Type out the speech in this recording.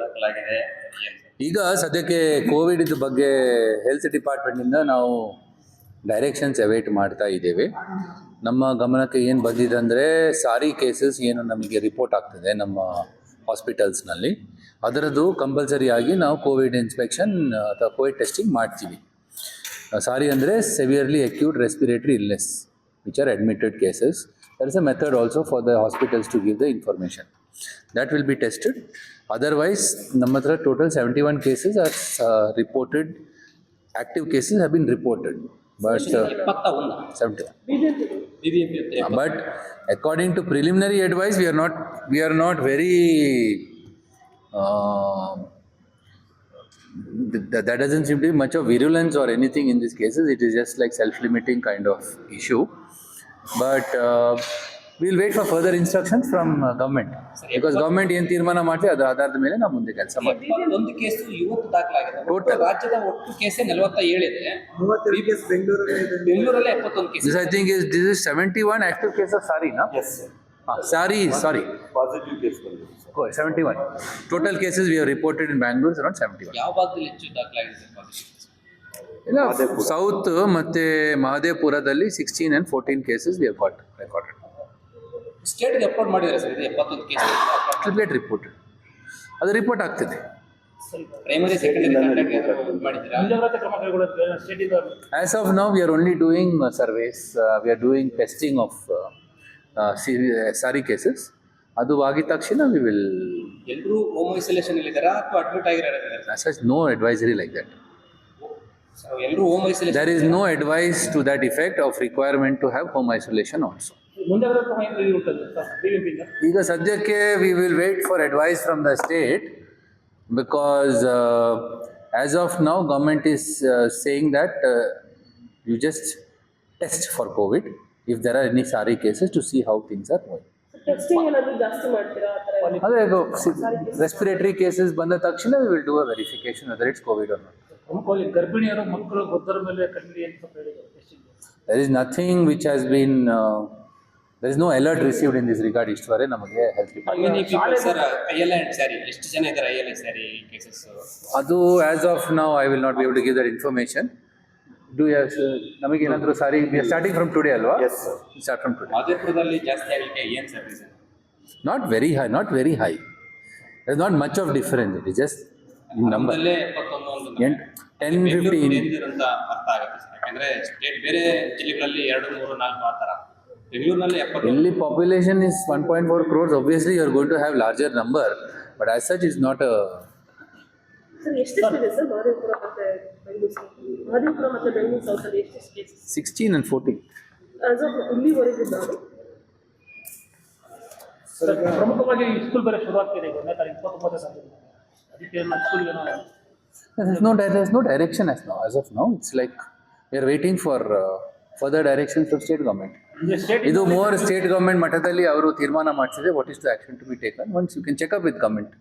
ದಾಖಲಾಗಿದೆ. ಈಗ ಸದ್ಯಕ್ಕೆ ಕೋವಿಡ್ ಬಗ್ಗೆ ಹೆಲ್ತ್ ಡಿಪಾರ್ಟ್ಮೆಂಟಿಂದ ನಾವು ಡೈರೆಕ್ಷನ್ಸ್ ಅವೈಟ್ ಮಾಡ್ತಾ ಇದ್ದೇವೆ. ನಮ್ಮ ಗಮನಕ್ಕೆ ಏನು ಬಂದಿದೆ ಅಂದರೆ ಸಾರಿ ಕೇಸಸ್ ಏನು ನಮಗೆ ರಿಪೋರ್ಟ್ ಆಗ್ತದೆ ನಮ್ಮ ಹಾಸ್ಪಿಟಲ್ಸ್ನಲ್ಲಿ ಅದರದ್ದು ಕಂಪಲ್ಸರಿ ಆಗಿ ನಾವು ಕೋವಿಡ್ ಇನ್ಸ್ಪೆಕ್ಷನ್ ಅಥವಾ ಕೋವಿಡ್ ಟೆಸ್ಟಿಂಗ್ ಮಾಡ್ತೀವಿ. ಸಾರಿ ಅಂದರೆ severely acute respiratory illness which are admitted cases there is a method also for the hospitals to give the information that will be tested. Otherwise, Namatra total 71 cases are uh, reported, active cases have been reported. But, uh, but according to preliminary advice, we are not, we are not very, uh, th that doesn't seem to be much of virulence or anything in these cases. It is just like self-limiting kind of issue. But uh, we'll wait for further instructions from uh, government because government ಏನು ತೀರ್ಮಾನ ಮಾಡ್ತೀವಿ ಅದರ ಆಧಾರದ ಮೇಲೆ ನಾವು ಮುಂದೆ ಕೆಲಸ ಮಾಡ್ತೀವಿ ಇಪ್ಪತ್ತೊಂದು ಕೇಸು ಇವತ್ತು ದಾಖಲಾಗಿದೆ ಒಟ್ಟು Total. ರಾಜ್ಯದ ಒಟ್ಟು ಕೇಸೇ ನಲವತ್ತ ಏಳಿದೆ ಕೇಸ್ ಬೆಂಗಳೂರಲ್ಲಿ ಇದೆ. ಬೆಂಗಳೂರಲ್ಲೇ ಎಪ್ಪತ್ತೊಂದು case This I think is this is 71 active cases of SARI, no? Yes, sir. Ah, SARI, sorry. Positive case ಬಂದಿದೆ sir. Oh, 71. Total cases we have reported in Bangalore is around 71. ಯಾವ ಭಾಗದಲ್ಲಿ ಹೆಚ್ಚು ದಾಖಲಾಗಿದೆ sir? ಇಲ್ಲ south ಮತ್ತೆ ಮಹದೇವಪುರದಲ್ಲಿ sixteen and fourteen cases we got recorded ಸ್ಟೇಟ್ಗೆ upload ಮಾಡಿದ್ದಾರೆ sir ಇದು ಎಪ್ಪತ್ತೊಂದು ಕೇಸ್ ಇಟ್ ರಿಪೋರ್ಟ್ ಅದು ರಿಪೋರ್ಟ್ ಆಗ್ತದೆ. Primary secondary as of now we are only doing surveys we are doing testing of SARI cases ಅದು ಆಗಿದ ತಕ್ಷಣ we will ಎಲ್ಲರೂ home isolation ಇಲ್ಲಿದ್ದಾರಾ ಅಥವಾ ಅಡ್ಮಿಟ್ ಆಗಿರೋ such no advisory like that ಎಲ್ಲರೂ home isolation there is no advice to that effect of requirement to have home isolation also. ಮುಂಜಾಗ್ರತಾ ಕ್ರಮ ಏನು ಕೈಗೊಳ್ತದೆ ಸರ್ ಬಿಬಿಎಂಪಿಯಿಂದ ಈಗ ಸದ್ಯಕ್ಕೆ we will wait for advice from the state because as of now government is saying that you just test for COVID if there are any SARI cases to see how things are going testing ಏನಾದರೂ ಜಾಸ್ತಿ ಮಾಡ್ತೀರಾ ಆ ಥರ ಅದೇ respiratory cases ಬಂದ ತಕ್ಷಣ we will do a verification other it's COVID or not ಪ್ರಮುಖವಾಗಿ ಗರ್ಭಿಣಿಯರು ಮಕ್ಕಳು ವೃದ್ಧರ ಮೇಲೆ ಕಣ್ಣಿಗೆ ಅಂತ ಹೇಳಿದ್ದಾರೆ testing there is nothing which has been there is no alert received in this regard ಇಷ್ಟುವರೆ ನಮಗೆ ಹೆಲ್ತ್ ಎಷ್ಟು ಜನ ಇದ್ದಾರೆ ಅದು as of now I will not be able to give the information do ನಮಗೆ ಏನಾದರೂ ಸಾರಿ ಸ್ಟಾರ್ಟಿಂಗ್ ಫ್ರಮ್ ಟುಡೇ ಅಲ್ವಾ. Start from today ಮಾದೇಪುರದಲ್ಲಿ ಜಾಸ್ತಿ ಆಗಲಿಕ್ಕೆ ಏನು sir reason not very high not very high is not much of difference it is just number ಎಂಟ್ ten fifteen ಅಂತ ಅರ್ಥ ಆಗುತ್ತೆ ಸರ್ ಯಾಕಂದ್ರೆ ಸ್ಟೇಟ್ ಬೇರೆ ಜಿಲ್ಲೆಗಳಲ್ಲಿ ಎರಡು ಮೂರು ನಾಲ್ಕು ಆ ಥರ. ಬೆಂಗಳೂರಿನಲ್ಲಿ ಎಪ್ಪತ್ತೊಂದು ಎಲ್ಲಿ population is one point four crores obviously you are going to have larger number but as such is not a sir ಎಷ್ಟೆಷ್ಟಿದೆ sir Mahadevapura ಮತ್ತೆ ಬೆಂಗಳೂರು ಸೌತ್ ಮಹದೇವಪುರ ಮತ್ತೆ ಬೆಂಗಳೂರು ಸೌತಲ್ಲಿ ಎಷ್ಟೆಷ್ಟು cases sixteen and fourteen as of ಇಲ್ಲಿವರೆಗೂ ನಾನು ಸರ್ ಪ್ರಮುಖವಾಗಿ ಸ್ಕೂಲ್ ಬೇರೆ ಶುರು ಆಗ್ತಿದೆ ಈಗ ಒಂದನೇ ತಾರೀಕು ಇಪ್ಪತ್ತೊಂಬತ್ತನೇ ತಾರೀಕು ಅದಕ್ಕೆ ನಮ್ಮ ಸ್ಕೂಲ್ಗೆ ನಾವು There's no, di- there's no direction as now. As of now, it's like we are waiting for uh, further directions from state government. ಇದು ಮೋರ್ ಸ್ಟೇಟ್ ಗವರ್ಮೆಂಟ್ ಮಟ್ಟದಲ್ಲಿ ಅವರು ತೀರ್ಮಾನ ಮಾಡಿಸಿದೆ what is the action to be taken once you can check up with government